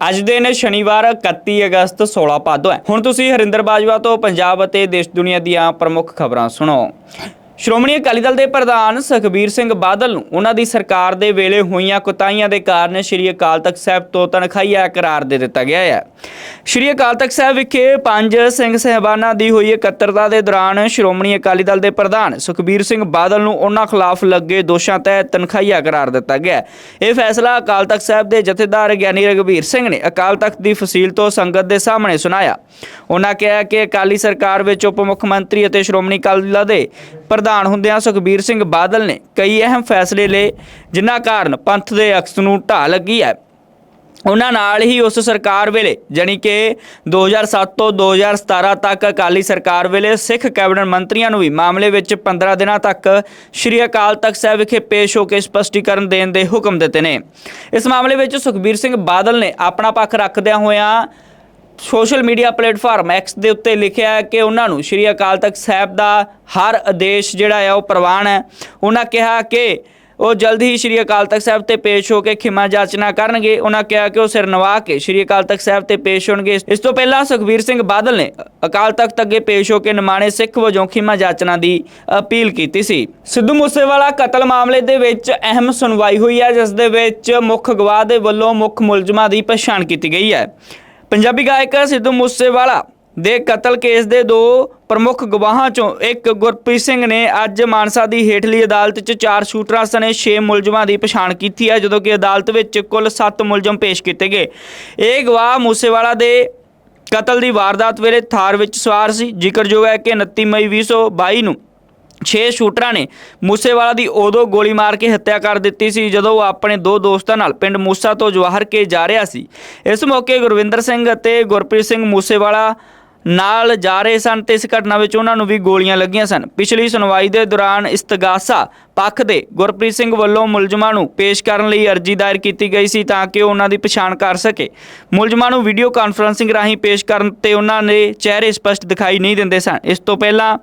ਅੱਜ ਦੇ ਨੇ ਸ਼ਨੀਵਾਰ 31 ਅਗਸਤ 16 ਭਾਦੋ ਹੈ। ਹੁਣ ਤੁਸੀਂ ਹਰਿੰਦਰ ਬਾਜਵਾ ਤੋਂ ਪੰਜਾਬ ਅਤੇ ਦੇਸ਼ ਦੁਨੀਆ ਦੀਆਂ ਪ੍ਰਮੁੱਖ ਖਬਰਾਂ ਸੁਣੋ। ਸ਼੍ਰੋਮਣੀ ਅਕਾਲੀ ਦਲ ਦੇ ਪ੍ਰਧਾਨ ਸੁਖਬੀਰ ਸਿੰਘ ਬਾਦਲ ਨੂੰ ਉਹਨਾਂ ਦੀ ਸਰਕਾਰ ਦੇ ਵੇਲੇ ਹੋਈਆਂ ਕੁਤਾਹੀਆਂ ਦੇ ਕਾਰਨ ਸ਼੍ਰੀ ਅਕਾਲ ਤਖਤ ਸਾਹਿਬ ਤੋਂ ਤਨਖਾਹੀਆ ਕਰਾਰ ਦੇ ਦਿੱਤਾ ਗਿਆ ਹੈ। ਸ਼੍ਰੀ ਅਕਾਲ ਤਖਤ ਸਾਹਿਬ ਵਿਖੇ ਪੰਜ ਸਿੰਘ ਸਹਿਬਾਨਾਂ ਦੀ ਹੋਈ ਇਕੱਤਰਤਾ ਦੇ ਦੌਰਾਨ ਸ਼੍ਰੋਮਣੀ ਅਕਾਲੀ ਦਲ ਦੇ ਪ੍ਰਧਾਨ ਸੁਖਬੀਰ ਸਿੰਘ ਬਾਦਲ ਨੂੰ ਉਹਨਾਂ ਖਿਲਾਫ ਲੱਗੇ ਦੋਸ਼ਾਂ ਤਹਿਤ ਤਨਖਾਹੀਆ ਕਰਾਰ ਦਿੱਤਾ ਗਿਆ ਇਹ ਫੈਸਲਾ ਅਕਾਲ ਤਖਤ ਸਾਹਿਬ ਦੇ ਜਥੇਦਾਰ ਗਿਆਨੀ ਰਘਬੀਰ ਸਿੰਘ ਨੇ ਅਕਾਲ ਤਖਤ ਦੀ ਫਸੀਲ ਤੋਂ ਸੰਗਤ ਦੇ ਸਾਹਮਣੇ ਸੁਣਾਇਆ। ਉਹਨਾਂ ਕਿਹਾ ਕਿ ਅਕਾਲੀ ਸਰਕਾਰ ਵਿੱਚ ਉਪ ਮੁੱਖ ਮੰਤਰੀ ਅਤੇ ਸ਼੍ਰੋਮਣੀ ਅਕਾਲੀ ਦਲ ਦੇ ਪ੍ਰਧਾਨ ਹੁੰਦਿਆਂ ਸੁਖਬੀਰ ਸਿੰਘ ਬਾਦਲ ਨੇ ਕਈ ਅਹਿਮ ਫੈਸਲੇ ਲਏ, ਜਿਨ੍ਹਾਂ ਕਾਰਨ ਪੰਥ ਦੇ ਅਕਸ ਨੂੰ ਢਾਹ ਲੱਗੀ ਹੈ। ਉਹਨਾਂ ਨਾਲ ਹੀ ਉਸ ਸਰਕਾਰ ਵੇਲੇ, ਜਾਣੀ ਕਿ 2007 ਤੋਂ 2017 ਤੱਕ ਅਕਾਲੀ ਸਰਕਾਰ ਵੇਲੇ ਸਿੱਖ ਕੈਬਨਿਟ ਮੰਤਰੀਆਂ ਨੂੰ ਵੀ ਮਾਮਲੇ ਵਿੱਚ 15 ਦਿਨਾਂ ਤੱਕ ਸ਼੍ਰੀ ਅਕਾਲ ਤਖਤ ਸਾਹਿਬ ਵਿਖੇ ਪੇਸ਼ ਹੋ ਕੇ ਸਪਸ਼ਟੀਕਰਨ ਦੇਣ ਦੇ ਹੁਕਮ ਦਿੱਤੇ ਨੇ। ਇਸ ਮਾਮਲੇ ਵਿੱਚ ਸੁਖਬੀਰ ਸਿੰਘ ਬਾਦਲ ਨੇ ਆਪਣਾ ਪੱਖ ਰੱਖਦਿਆਂ ਹੋਇਆਂ ਸੋਸ਼ਲ ਮੀਡੀਆ ਪਲੇਟਫਾਰਮ ਐਕਸ ਦੇ ਉੱਤੇ ਲਿਖਿਆ ਹੈ ਕਿ ਉਹਨਾਂ ਨੂੰ ਸ਼੍ਰੀ ਅਕਾਲ ਤਖਤ ਸਾਹਿਬ ਦਾ ਹਰ ਆਦੇਸ਼ ਜਿਹੜਾ ਹੈ ਉਹ ਪ੍ਰਵਾਨ ਹੈ। ਉਹਨਾਂ ਕਿਹਾ ਕਿ ਉਹ ਜਲਦੀ ਹੀ ਸ਼੍ਰੀ ਅਕਾਲ ਤਖਤ ਸਾਹਿਬ ਤੇ ਪੇਸ਼ ਹੋ ਕੇ ਖਿਮਾ ਜਾਚਨਾ ਕਰਨਗੇ। ਉਹਨਾਂ ਕਿਹਾ ਕਿ ਉਹ ਸਿਰ ਨਵਾ ਕੇ ਸ਼੍ਰੀ ਅਕਾਲ ਤਖਤ ਸਾਹਿਬ ਤੇ ਪੇਸ਼ ਹੋਣਗੇ। ਇਸ ਤੋਂ ਪਹਿਲਾਂ ਸੁਖਬੀਰ ਸਿੰਘ ਬਾਦਲ ਨੇ ਅਕਾਲ ਤਖਤ ਅੱਗੇ ਪੇਸ਼ ਹੋ ਕੇ ਨਿਮਾਣੇ ਸਿੱਖ ਵਜੋਂ ਖਿਮਾ ਜਾਚਨਾ ਦੀ ਅਪੀਲ ਕੀਤੀ ਸੀ। ਸਿੱਧੂ ਮੂਸੇਵਾਲਾ ਕਤਲ ਮਾਮਲੇ ਦੇ ਵਿੱਚ ਅਹਿਮ ਸੁਣਵਾਈ ਹੋਈ ਹੈ, ਜਿਸ ਦੇ ਵਿੱਚ ਮੁੱਖ ਗਵਾਹ ਦੇ ਵੱਲੋਂ ਮੁੱਖ ਮੁਲਜ਼ਮਾਂ ਦੀ ਪਛਾਣ ਕੀਤੀ ਗਈ ਹੈ। ਪੰਜਾਬੀ ਗਾਇਕ ਸਿੱਧੂ ਮੂਸੇਵਾਲਾ ਦੇ ਕਤਲ ਕੇਸ ਦੇ ਦੋ ਪ੍ਰਮੁੱਖ ਗਵਾਹਾਂ ਚੋਂ ਇੱਕ ਗੁਰਪ੍ਰੀਤ ਸਿੰਘ ਨੇ ਅੱਜ ਮਾਨਸਾ ਦੀ ਹੇਠਲੀ ਅਦਾਲਤ 'ਚ ਚਾਰ ਸ਼ੂਟਰਾਂ ਸਣੇ 6 ਮੁਲਜ਼ਮਾਂ ਦੀ ਪਛਾਣ ਕੀਤੀ ਹੈ, ਜਦੋਂ ਕਿ ਅਦਾਲਤ ਵਿੱਚ ਕੁੱਲ 7 ਮੁਲਜ਼ਮ ਪੇਸ਼ ਕੀਤੇ ਗਏ। ਇਹ ਗਵਾਹ ਮੂਸੇਵਾਲਾ ਦੇ ਕਤਲ ਦੀ ਵਾਰਦਾਤ ਵੇਲੇ ਥਾਰ ਵਿੱਚ ਸਵਾਰ ਸੀ। ਜ਼ਿਕਰਯੋਗ ਹੈ ਕਿ 29 ਮਈ 2022 ਨੂੰ 6 ਸ਼ੂਟਰਾਂ ਨੇ ਮੂਸੇਵਾਲਾ ਦੀ ਉਦੋਂ ਗੋਲੀ ਮਾਰ ਕੇ ਹੱਤਿਆ ਕਰ ਦਿੱਤੀ ਸੀ, ਜਦੋਂ ਉਹ ਆਪਣੇ ਦੋ ਦੋਸਤਾਂ ਨਾਲ ਪਿੰਡ ਮੂਸਾ ਤੋਂ ਜਵਾਹਰ ਕੇ ਜਾ ਰਿਹਾ ਸੀ। ਇਸ ਮੌਕੇ ਗੁਰਵਿੰਦਰ ਸਿੰਘ ਅਤੇ ਗੁਰਪ੍ਰੀਤ ਸਿੰਘ ਮੂਸੇਵਾਲਾ ਨਾਲ ਜਾ ਰਹੇ ਸਨ ਤੇ ਇਸ ਘਟਨਾ ਵਿੱਚ ਉਹਨਾਂ ਨੂੰ ਵੀ ਗੋਲੀਆਂ ਲੱਗੀਆਂ ਸਨ। ਪਿਛਲੀ ਸੁਣਵਾਈ ਦੇ ਦੌਰਾਨ ਇਸਤਗਾਸਾ ਪੱਖ ਦੇ ਗੁਰਪ੍ਰੀਤ ਸਿੰਘ ਵੱਲੋਂ ਮੁਲਜ਼ਮਾਂ ਨੂੰ ਪੇਸ਼ ਕਰਨ ਲਈ ਅਰਜ਼ੀ ਦਾਇਰ ਕੀਤੀ ਗਈ ਸੀ ਤਾਂ ਕਿ ਉਹ ਉਹਨਾਂ ਦੀ ਪਛਾਣ ਕਰ ਸਕੇ। ਮੁਲਜ਼ਮਾਂ ਨੂੰ ਵੀਡੀਓ ਕਾਨਫਰੰਸਿੰਗ ਰਾਹੀਂ ਪੇਸ਼ ਕਰਨ ਤੇ ਉਹਨਾਂ ਦੇ ਚਿਹਰੇ ਸਪਸ਼ਟ ਦਿਖਾਈ ਨਹੀਂ ਦਿੰਦੇ ਸਨ। ਇਸ ਤੋਂ ਪਹਿਲਾਂ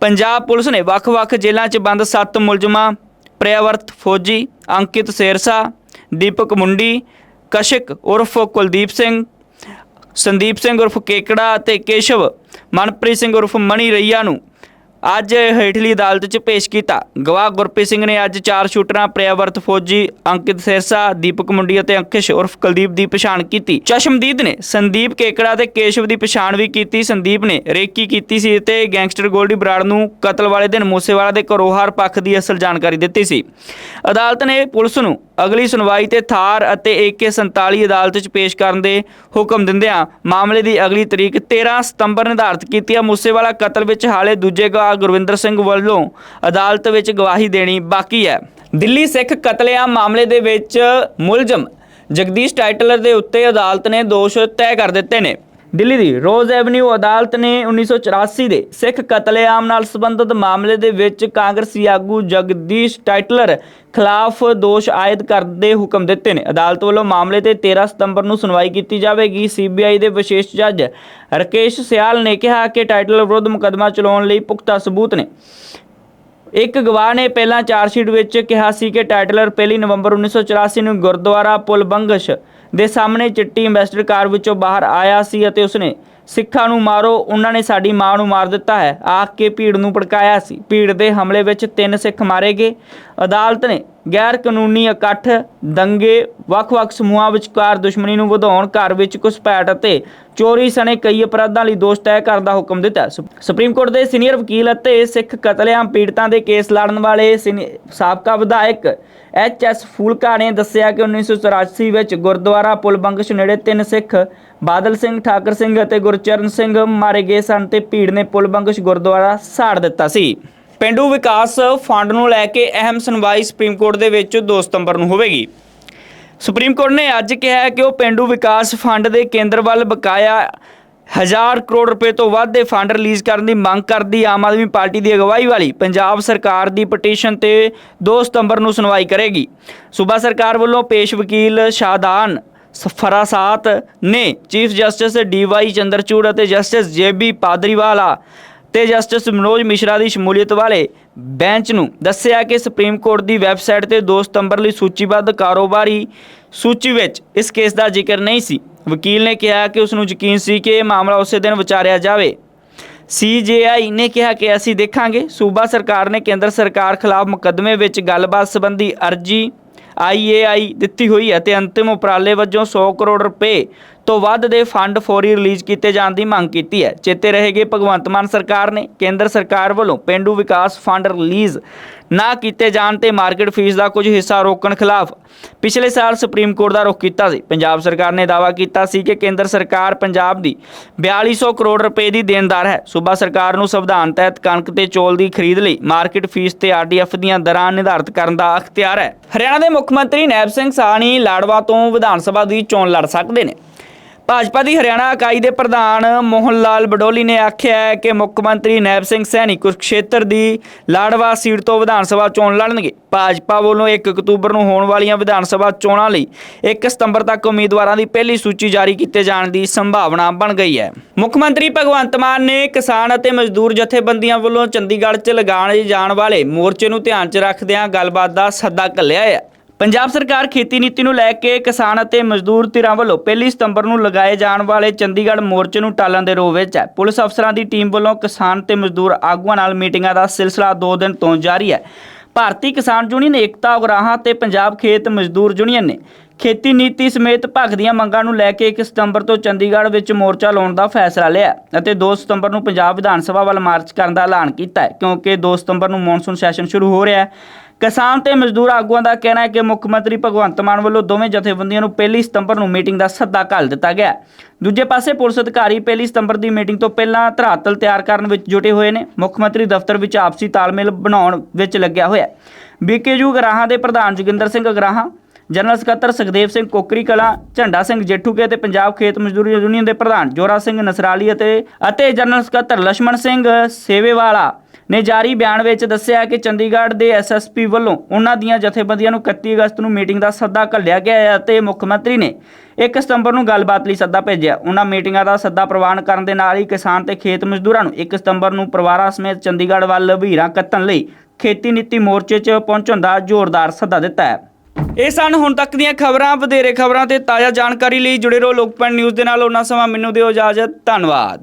ਪੰਜਾਬ ਪੁਲਿਸ ਨੇ ਵੱਖ-ਵੱਖ ਜੇਲ੍ਹਾਂ 'ਚ ਬੰਦ 7 ਮੁਲਜ਼ਮਾਂ, ਪ੍ਰਿਆਵਰਤ ਫੌਜੀ, ਅੰਕਿਤ ਸੇਰਸਾ, ਦੀਪਕ ਮੁੰਡੀ, ਕਸ਼ਿਕ ਉਰਫ ਕੁਲਦੀਪ ਸਿੰਘ, ਸੰਦੀਪ ਸਿੰਘ ਉਰਫ ਕੇਕੜਾ ਅਤੇ ਕੇਸ਼ਵ, ਮਨਪ੍ਰੀਤ ਸਿੰਘ ਉਰਫ ਮਣੀ ਰਈਆ ਨੂੰ ਅੱਜ ਹੇਠਲੀ ਅਦਾਲਤ 'ਚ ਪੇਸ਼ ਕੀਤਾ। ਗਵਾਹ ਗੁਰਪ੍ਰੀਤ ਸਿੰਘ ਨੇ ਅੱਜ ਚਾਰ ਸ਼ੂਟਰਾਂ, ਪ੍ਰਿਆਵਰਤ ਫੌਜੀ, ਅੰਕਿਤ ਸਿਰਸਾ, ਦੀਪਕ ਮੁੰਡੀ ਅਤੇ ਅੰਕਿਸ਼ ਉਰਫ ਕੁਲਦੀਪ ਦੀ ਪਛਾਣ ਕੀਤੀ। ਚਸ਼ਮਦੀਦ ਨੇ ਸੰਦੀਪ ਕੇਕੜਾ ਤੇ ਕੇਸ਼ਵ ਦੀ ਪਛਾਣ ਵੀ ਕੀਤੀ। ਸੰਦੀਪ ਨੇ ਰੇਕੀ ਕੀਤੀ ਸੀ ਤੇ ਗੈਂਗਸਟਰ ਗੋਲਡੀ ਬਰਾੜ ਨੂੰ ਕਤਲ ਵਾਲੇ ਦਿਨ ਮੂਸੇਵਾਲਾ ਦੇ ਘਰੋਂ ਹਰ ਪੱਖ ਦੀ ਅਸਲ ਜਾਣਕਾਰੀ ਦਿੱਤੀ ਸੀ। ਅਦਾਲਤ ਨੇ ਪੁਲਿਸ ਨੂੰ ਅਗਲੀ ਸੁਣਵਾਈ ਤੇ ਥਾਰ ਅਤੇ AK47 ਅਦਾਲਤ 'ਚ ਪੇਸ਼ ਕਰਨ ਦੇ ਹੁਕਮ ਦਿੰਦਿਆਂ ਮਾਮਲੇ ਦੀ ਅਗਲੀ ਤਰੀਕ 13 ਸਤੰਬਰ ਨਿਰਧਾਰਤ ਕੀਤੀ ਹੈ ਮੂਸੇਵਾਲਾ ਕਤਲ ਵਿੱਚ ਹਾਲੇ ਦੂਜੇ ਗਵਾਹ ਗੁਰਵਿੰਦਰ ਸਿੰਘ ਵੱਲੋਂ ਅਦਾਲਤ ਵਿੱਚ ਗਵਾਹੀ ਦੇਣੀ ਬਾਕੀ ਹੈ। ਦਿੱਲੀ ਸਿੱਖ ਕਤਲੇਆਮ ਮਾਮਲੇ ਦੇ ਵਿੱਚ ਮੁਲਜ਼ਮ ਜਗਦੀਸ਼ ਟਾਈਟਲਰ ਦੇ ਉੱਤੇ ਅਦਾਲਤ ਨੇ ਦੋਸ਼ ਤੈਅ ਕਰ ਦਿੱਤੇ ਨੇ। ਦਿੱਲੀ ਦੀ ਰੋਜ਼ ਐਵਨਿਊ ਅਦਾਲਤ ਨੇ 1984 ਦੇ ਸਿੱਖ ਕਤਲੇਆਮ ਨਾਲ ਸੰਬੰਧਿਤ ਮਾਮਲੇ ਦੇ ਵਿੱਚ ਕਾਂਗਰਸੀ ਆਗੂ ਜਗਦੀਸ਼ ਟਾਈਟਲਰ ਖਿਲਾਫ ਦੋਸ਼ ਆਇਦ ਕਰਨ ਦੇ ਹੁਕਮ ਦਿੱਤੇ ਨੇ। ਅਦਾਲਤ ਵੱਲੋਂ ਮਾਮਲੇ ਤੇ 13 ਸਤੰਬਰ ਨੂੰ ਸੁਣਵਾਈ ਕੀਤੀ ਜਾਵੇਗੀ। ਸੀਬੀਆਈ ਦੇ ਵਿਸ਼ੇਸ਼ ਜੱਜ ਰਕੇਸ਼ ਸਿਆਲ ਨੇ ਕਿਹਾ ਕਿ ਟਾਈਟਲਰ ਵਿਰੁੱਧ ਮੁਕੱਦਮਾ ਚਲਾਉਣ ਲਈ ਪੁਖਤਾ ਸਬੂਤ ਨੇ। ਇੱਕ ਗਵਾਹ ਨੇ ਪਹਿਲਾਂ ਚਾਰਜਸ਼ੀਟ ਵਿੱਚ ਕਿਹਾ ਸੀ ਕਿ ਟਾਈਟਲਰ ਪਹਿਲੀ ਨਵੰਬਰ 1984 ਨੂੰ ਗੁਰਦੁਆਰਾ ਪੁਲਬੰਗਸ਼ ਦੇ ਸਾਹਮਣੇ ਚਿੱਟੀ ਐਂਬੈਸਡਰ ਕਾਰ ਵਿੱਚੋਂ ਬਾਹਰ ਆਇਆ ਸੀ ਅਤੇ ਉਸਨੇ ਸਿੱਖਾਂ ਨੂੰ ਮਾਰੋ, ਉਹਨਾਂ ਨੇ ਸਾਡੀ ਮਾਂ ਨੂੰ ਮਾਰ ਦਿੱਤਾ ਹੈ। ਆਖ ਕੇ ਭੀੜ ਨੂੰ ਭੜਕਾਇਆ ਸੀ। ਭੀੜ ਦੇ ਹਮਲੇ ਵਿੱਚ ਤਿੰਨ ਸਿੱਖ ਮਾਰੇ ਗਏ। ਅਦਾਲਤ ਨੇ ਗੈਰ ਕਾਨੂੰਨੀ ਇਕੱਠ, ਦੰਗੇ, ਵੱਖ-ਵੱਖ ਸਮੂਹਾਂ ਵਿਚਕਾਰ ਦੁਸ਼ਮਣੀ ਨੂੰ ਵਧਾਉਣ, ਘਰ ਵਿੱਚ ਘੁਸਪੈਠ ਅਤੇ ਚੋਰੀ ਸਣੇ ਕਈ ਅਪਰਾਧਾਂ ਲਈ ਦੋਸ਼ ਤੈਅ ਕਰਨ ਦਾ ਹੁਕਮ ਦਿੱਤਾ। ਸੁਪ- ਸੁਪਰੀਮ ਕੋਰਟ ਦੇ ਸੀਨੀਅਰ ਵਕੀਲ ਅਤੇ ਸਿੱਖ ਕਤਲੇਆਮ ਪੀੜਤਾਂ ਦੇ ਕੇਸ ਲੜਨ ਵਾਲੇ ਸੀਨੀ- ਸਾਬਕਾ ਵਿਧਾਇਕ ਐਚ ਐਸ ਫੂਲਕਾ ਨੇ ਦੱਸਿਆ ਕਿ 1984 ਵਿੱਚ ਗੁਰਦੁਆਰਾ ਪੁਲ ਬੰਗਸ਼ ਨੇੜੇ ਤਿੰਨ ਸਿੱਖ, ਬਾਦਲ ਸਿੰਘ, ਠਾਕਰ ਸਿੰਘ ਅਤੇ ਗੁਰਚਰਨ ਸਿੰਘ ਮਾਰੇ ਗਏ ਸਨ ਤੇ ਭੀੜ ਨੇ ਪੁਲ ਬੰਗਸ਼ ਗੁਰਦੁਆਰਾ ਸਾੜ ਦਿੱਤਾ ਸੀ। ਪਿੰਡੂ ਵਿਕਾਸ ਫੰਡ ਨੂੰ ਲੈ ਕੇ ਅਹਿਮ ਸੁਣਵਾਈ ਸੁਪਰੀਮ ਕੋਰਟ ਦੇ ਵਿੱਚ 2 ਸਤੰਬਰ ਨੂੰ ਹੋਵੇਗੀ। ਸੁਪਰੀਮ ਕੋਰਟ ਨੇ ਅੱਜ ਕਿਹਾ ਹੈ ਕਿ ਉਹ ਪਿੰਡੂ ਵਿਕਾਸ ਫੰਡ ਦੇ ਕੇਂਦਰ ਵੱਲ ਬਕਾਇਆ ਹਜ਼ਾਰ ਕਰੋੜ ਰੁਪਏ ਤੋਂ ਵੱਧ ਦੇ ਫੰਡ ਰਿਲੀਜ਼ ਕਰਨ ਦੀ ਮੰਗ ਕਰਦੀ ਆਮ ਆਦਮੀ ਪਾਰਟੀ ਦੀ ਅਗਵਾਈ ਵਾਲੀ ਪੰਜਾਬ ਸਰਕਾਰ ਦੀ ਪਟੀਸ਼ਨ ਤੇ 2 ਸਤੰਬਰ ਨੂੰ ਸੁਣਵਾਈ ਕਰੇਗੀ। ਸੂਬਾ ਸਰਕਾਰ ਵੱਲੋਂ ਪੇਸ਼ ਵਕੀਲ ਸ਼ਾਹਦਾਨ ਫਰਾਸਾਤ ਨੇ ਚੀਫ ਜਸਟਿਸ ਡੀਵਾਈ ਚੰਦਰਚੂੜ ਅਤੇ ਜਸਟਿਸ ਜੇਬੀ ਪਾਦਰੀਵਾਲਾ ਤੇ ਜਸਟਿਸ ਮਨੋਜ ਮਿਸ਼ਰਾ ਦੀ ਸ਼ਮੂਲੀਅਤ ਵਾਲੇ ਬੈਂਚ ਨੂੰ ਦੱਸਿਆ ਕਿ ਸੁਪਰੀਮ ਕੋਰਟ ਦੀ ਵੈਬਸਾਈਟ ਤੇ 2 ਸਤੰਬਰ ਲਈ ਸੂਚੀਬੱਧ ਕਾਰੋਬਾਰੀ ਸੂਚੀ ਵਿੱਚ ਇਸ ਕੇਸ ਦਾ ਜ਼ਿਕਰ ਨਹੀਂ ਸੀ। ਵਕੀਲ ਨੇ ਕਿਹਾ ਕਿ ਉਸ ਨੂੰ ਯਕੀਨ ਸੀ ਕਿ ਇਹ ਮਾਮਲਾ ਉਸੇ ਦਿਨ ਵਿਚਾਰਿਆ ਜਾਵੇ। ਸੀਜੇਆਈ ਨੇ ਕਿਹਾ ਕਿ ਅਸੀਂ ਦੇਖਾਂਗੇ। ਸੂਬਾ ਸਰਕਾਰ ਨੇ ਕੇਂਦਰ ਸਰਕਾਰ ਖਿਲਾਫ ਮੁਕੱਦਮੇ ਵਿੱਚ ਗੱਲਬਾਤ ਸੰਬੰਧੀ ਅਰਜੀ ਆਈਏਆਈ ਦਿੱਤੀ ਹੋਈ ਹੈ ਤੇ ਅੰਤਿਮ ਉਪਰਾਲੇ ਵਜੋਂ 100 ਕਰੋੜ ਰੁਪਏ ਤੋਂ ਵੱਧ ਦੇ ਫੰਡ ਫੌਰੀ ਰਿਲੀਜ਼ ਕੀਤੇ ਜਾਣ ਦੀ ਮੰਗ ਕੀਤੀ ਹੈ। ਚੇਤੇ ਰਹੇਗੀ, ਭਗਵੰਤ ਮਾਨ ਸਰਕਾਰ ਨੇ ਕੇਂਦਰ ਸਰਕਾਰ ਵੱਲੋਂ ਪਿੰਡੂ ਵਿਕਾਸ ਫੰਡ ਰਿਲੀਜ਼ ਨਾ ਕੀਤੇ ਜਾਣ ਤੇ ਮਾਰਕੀਟ ਫੀਸ ਦਾ ਕੁਝ ਹਿੱਸਾ ਰੋਕਣ ਖਿਲਾਫ ਪਿਛਲੇ ਸਾਲ ਸੁਪਰੀਮ ਕੋਰਟ ਦਾ ਰੁਖ ਕੀਤਾ ਸੀ। ਪੰਜਾਬ ਸਰਕਾਰ ਨੇ ਦਾਅਵਾ ਕੀਤਾ ਸੀ ਕਿ ਕੇਂਦਰ ਸਰਕਾਰ ਪੰਜਾਬ ਦੀ 4200 ਕਰੋੜ ਰੁਪਏ ਦੀ ਦੇਣਦਾਰ ਹੈ। ਸੂਬਾ ਸਰਕਾਰ ਨੂੰ ਸੰਵਿਧਾਨ ਤਹਿਤ ਕਣਕ ਤੇ ਚੌਲ ਦੀ ਖਰੀਦ ਲਈ ਮਾਰਕੀਟ ਫੀਸ ਤੇ ਆਰਡੀਐਫ ਦੀਆਂ ਦਰਾਂ ਨਿਰਧਾਰਤ ਕਰਨ ਦਾ ਅਖਤਿਆਰ ਹੈ। ਹਰਿਆਣਾ ਦੇ ਮੁੱਖ ਮੰਤਰੀ ਨੈਬ ਸਿੰਘ ਸਾਹਣੀ ਲਾੜਵਾ ਤੋਂ ਵਿਧਾਨ ਸਭਾ ਦੀ ਚੋਣ ਲੜ ਸਕਦੇ ਨੇ। ਭਾਜਪਾ ਦੀ ਹਰਿਆਣਾ ਇਕਾਈ ਦੇ ਪ੍ਰਧਾਨ ਮੋਹਨ ਲਾਲ ਬਡੋਲੀ ਨੇ ਆਖਿਆ ਹੈ ਕਿ ਮੁੱਖ ਮੰਤਰੀ ਨੈਬ ਸਿੰਘ ਸੈਣੀ ਕੁਰਕਸ਼ੇਤਰ ਦੀ ਲਾੜਵਾ ਸੀਟ ਤੋਂ ਵਿਧਾਨ ਸਭਾ ਚੋਣ ਲੜਨਗੇ। ਭਾਜਪਾ ਵੱਲੋਂ 1 ਅਕਤੂਬਰ ਨੂੰ ਹੋਣ ਵਾਲੀਆਂ ਵਿਧਾਨ ਸਭਾ ਚੋਣਾਂ ਲਈ 1 ਸਤੰਬਰ ਤੱਕ ਉਮੀਦਵਾਰਾਂ ਦੀ ਪਹਿਲੀ ਸੂਚੀ ਜਾਰੀ ਕੀਤੇ ਜਾਣ ਦੀ ਸੰਭਾਵਨਾ ਬਣ ਗਈ ਹੈ। ਮੁੱਖ ਮੰਤਰੀ ਭਗਵੰਤ ਮਾਨ ਨੇ ਕਿਸਾਨ ਅਤੇ ਮਜ਼ਦੂਰ ਜਥੇਬੰਦੀਆਂ ਵੱਲੋਂ ਚੰਡੀਗੜ੍ਹ 'ਚ ਲਗਾਏ ਜਾਣ ਵਾਲੇ ਮੋਰਚੇ ਨੂੰ ਧਿਆਨ 'ਚ ਰੱਖਦਿਆਂ ਗੱਲਬਾਤ ਦਾ ਸੱਦਾ ਘੱਲਿਆ ਹੈ। ਪੰਜਾਬ ਸਰਕਾਰ ਖੇਤੀ ਨੀਤੀ ਨੂੰ ਲੈ ਕੇ ਕਿਸਾਨ ਅਤੇ ਮਜ਼ਦੂਰ ਧਿਰਾਂ ਵੱਲੋਂ ਪਹਿਲੀ ਸਤੰਬਰ ਨੂੰ ਲਗਾਏ ਜਾਣ ਵਾਲੇ ਚੰਡੀਗੜ੍ਹ ਮੋਰਚੇ ਨੂੰ ਟਾਲਣ ਦੇ ਰੋਹ ਵਿੱਚ ਹੈ। ਪੁਲਿਸ ਅਫਸਰਾਂ ਦੀ ਟੀਮ ਵੱਲੋਂ ਕਿਸਾਨ ਤੇ ਮਜ਼ਦੂਰ ਆਗੂਆਂ ਨਾਲ ਮੀਟਿੰਗਾਂ ਦਾ ਸਿਲਸਿਲਾ 2 ਦਿਨ ਤੋਂ ਜਾਰੀ ਹੈ। ਭਾਰਤੀ ਕਿਸਾਨ ਯੂਨੀਅਨ, ਏਕਤਾ, ਉਗਰਾਹਾਂ ਤੇ ਪੰਜਾਬ ਖੇਤ ਮਜ਼ਦੂਰ ਯੂਨੀਅਨ ਨੇ ਖੇਤੀ ਨੀਤੀ ਸਮੇਤ ਭੱਖ ਦੀਆਂ ਮੰਗਾਂ ਨੂੰ ਲੈ ਕੇ 1 ਸਤੰਬਰ ਤੋਂ ਚੰਡੀਗੜ੍ਹ ਵਿੱਚ ਮੋਰਚਾ ਲਾਉਣ ਦਾ ਫੈਸਲਾ ਲਿਆ ਅਤੇ 2 ਸਤੰਬਰ ਨੂੰ ਪੰਜਾਬ ਵਿਧਾਨ ਸਭਾ ਵੱਲ ਮਾਰਚ ਕਰਨ ਦਾ ਐਲਾਨ ਕੀਤਾ ਹੈ, ਕਿਉਂਕਿ 2 ਸਤੰਬਰ ਨੂੰ ਮੌਨਸੂਨ ਸੈਸ਼ਨ ਸ਼ੁਰੂ ਹੋ ਰਿਹਾ ਹੈ। ਕਿਸਾਨ ਤੇ ਮਜ਼ਦੂਰ ਆਗੂਆਂ ਦਾ ਕਹਿਣਾ ਹੈ ਕਿ ਮੁੱਖ ਮੰਤਰੀ ਭਗਵੰਤ ਮਾਨ ਵੱਲੋਂ ਦੋਵੇਂ ਜਥੇਬੰਦੀਆਂ ਨੂੰ ਪਹਿਲੀ ਸਤੰਬਰ ਨੂੰ ਮੀਟਿੰਗ ਦਾ ਸੱਦਾ ਘੱਲ ਦਿੱਤਾ ਗਿਆ ਦੂਜੇ ਪਾਸੇ ਪੁਲਿਸ ਅਧਿਕਾਰੀ ਪਹਿਲੀ ਸਤੰਬਰ ਦੀ ਮੀਟਿੰਗ ਤੋਂ ਪਹਿਲਾਂ ਧਰਾਤਲ ਤਿਆਰ ਕਰਨ ਵਿੱਚ ਜੁਟੇ ਹੋਏ ਨੇ। ਮੁੱਖ ਮੰਤਰੀ ਦਫ਼ਤਰ ਵਿੱਚ ਆਪਸੀ ਤਾਲਮੇਲ ਬਣਾਉਣ ਵਿੱਚ ਲੱਗਿਆ ਹੋਇਆ ਹੈ। ਬੀਕੇਯੂ ਗਰਾਹਾਂ ਦੇ ਪ੍ਰਧਾਨ ਜੋਗਿੰਦਰ ਸਿੰਘ ਗਰਾਹਾਂ ਜਨਰਲ ਸਕੱਤਰ ਸੁਖਦੇਵ ਸਿੰਘ ਕੋਕਰੀ ਕਲਾ, ਝੰਡਾ ਸਿੰਘ ਜੇਠੂਕੇ ਅਤੇ ਪੰਜਾਬ ਖੇਤ ਮਜ਼ਦੂਰੀ ਯੂਨੀਅਨ ਦੇ ਪ੍ਰਧਾਨ ਜੋਰਾ ਸਿੰਘ ਨਸਰਾਲੀ ਅਤੇ ਅਤੇ ਜਨਰਲ ਸਕੱਤਰ ਲక్ష్మణ ਸਿੰਘ ਸੇਵੇਵਾਲਾ ਨੇ ਜਾਰੀ ਬਿਆਨ ਵਿੱਚ ਦੱਸਿਆ ਕਿ ਚੰਡੀਗੜ੍ਹ ਦੇ ਐਸਐਸਪੀ ਵੱਲੋਂ ਉਹਨਾਂ ਦੀਆਂ ਜਥੇਬੰਦੀਆਂ ਨੂੰ 31 ਅਗਸਤ ਨੂੰ ਮੀਟਿੰਗ ਦਾ ਸੱਦਾ ਘੱਲਿਆ ਗਿਆ ਹੈ ਅਤੇ ਮੁੱਖ ਮੰਤਰੀ ਨੇ 1 ਸਤੰਬਰ ਨੂੰ ਗੱਲਬਾਤ ਲਈ ਸੱਦਾ ਭੇਜਿਆ। ਉਹਨਾਂ ਮੀਟਿੰਗਾਂ ਦਾ ਸੱਦਾ ਪ੍ਰਵਾਨ ਕਰਨ ਦੇ ਨਾਲ ਹੀ ਕਿਸਾਨ ਤੇ ਖੇਤ ਮਜ਼ਦੂਰਾਂ ਨੂੰ 1 ਸਤੰਬਰ ਨੂੰ ਪਰਿਵਾਰਾਂ ਸਮੇਤ ਚੰਡੀਗੜ੍ਹ ਵੱਲ ਵੀਰਾਂ ਕੱਤਣ ਲਈ ਖੇਤੀ ਨੀਤੀ ਮੋਰਚੇ 'ਚ ਪਹੁੰਚਣ ਦਾ ਜ਼ੋਰਦਾਰ ਸੱਦਾ ਦਿੱਤਾ ਹੈ। ਇਹ ਸਨ ਹੁਣ ਤੱਕ ਦੀਆਂ ਖਬਰਾਂ। ਵਧੇਰੇ ਖਬਰਾਂ ਤੇ ਤਾਜ਼ਾ ਜਾਣਕਾਰੀ ਲਈ ਜੁੜੇ ਰਹੋ ਲੋਕਪਾਲ ਨਿਊਜ਼ ਦੇ ਨਾਲ। ਉਹਨਾਂ ਸਮਾਂ ਮੈਨੂੰ ਦਿਓ ਇਜਾਜ਼ਤ। ਧੰਨਵਾਦ।